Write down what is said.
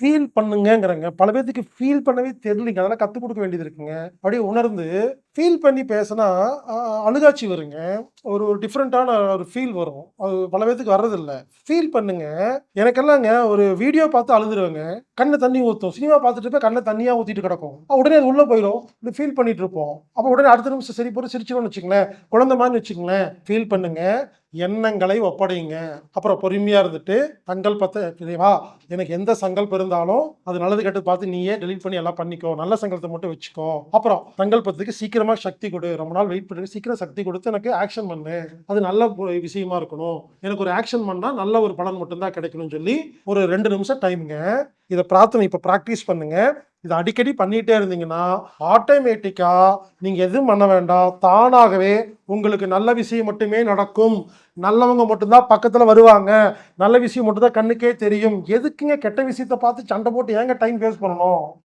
Feel பண்ணுங்கங்கிறாங்க பல பேர்த்துக்கு feel பண்ணவே தெரியலிங்க அதெல்லாம் கற்றுக் கொடுக்க வேண்டியது இருக்குங்க. அப்படியே உணர்ந்து ஃபீல் பண்ணி பேசினா அ அழுகாட்சி வருங்க. ஒரு ஒரு டிஃப்ரெண்ட்டான ஒரு ஃபீல் வரும். அது பல பேத்துக்கு வர்றதில்ல. ஃபீல் பண்ணுங்க. எனக்கெல்லாங்க ஒரு வீடியோ பார்த்து அழுதுருவேங்க. கண்ணை தண்ணி ஊற்றும் சினிமா பார்த்துட்டு போய் கண்ணை தண்ணியாக ஊற்றிட்டு கிடக்கும். உடனே அது உள்ளே போயிடும் இப்படி ஃபீல் பண்ணிட்டு இருப்போம். அப்போ உடனே அடுத்த நிமிஷம் சரி போட்டு சிரிச்சிடும்னு வச்சுங்களேன் குழந்த மாதிரி வச்சுங்களேன் ஃபீல் பண்ணுங்க. எண்ணங்களை ஒப்படைங்க. அப்புறம் பொறுமையாக இருந்துட்டு, சங்கல்பத்த இறைவா எனக்கு எந்த சங்கல்பம் இருந்தாலும், அது நல்லது கெட்டது பார்த்து நீயே டெலீட் பண்ணி எல்லாம் பண்ணிக்கோ. நல்ல சங்கல்பத்தை மட்டும் வச்சுக்கோ. அப்புறம் சங்கல்பத்துக்கு சீக்கிரம் சக்தி கொடு ரொம்ப நாள் வெயிட் பண்ணி சீக்கிரம் சக்தி கொடுத்து எனக்கு ஆக்ஷன் பண்ணு. அது நல்ல விஷயமா இருக்கணும். எனக்கு ஒரு ஆக்ஷன் பண்ணால் நல்ல ஒரு பலன் மட்டும்தான் கிடைக்கணும்னு சொல்லி, ஒரு ரெண்டு நிமிஷம் டைமுங்க இதை பிரார்த்தனை இப்போ ப்ராக்டிஸ் பண்ணுங்க. இதை அடிக்கடி பண்ணிகிட்டே இருந்தீங்கன்னா, ஆட்டோமேட்டிக்காக நீங்கள் எதுவும் பண்ண வேண்டாம். தானாகவே உங்களுக்கு நல்ல விஷயம் மட்டுமே நடக்கும். நல்லவங்க மட்டும்தான் பக்கத்தில் வருவாங்க. நல்ல விஷயம் மட்டும்தான் கண்ணுக்கே தெரியும். எதுக்குங்க கெட்ட விஷயத்த பார்த்து சண்டை போட்டு ஏங்க டைம் வேஸ்ட் பண்ணணும்?